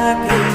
happy.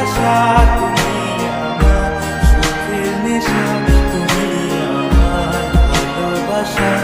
ভালোবাসা তুমি আমার সুখের নেশা তুমি আমার ভালোবাসা।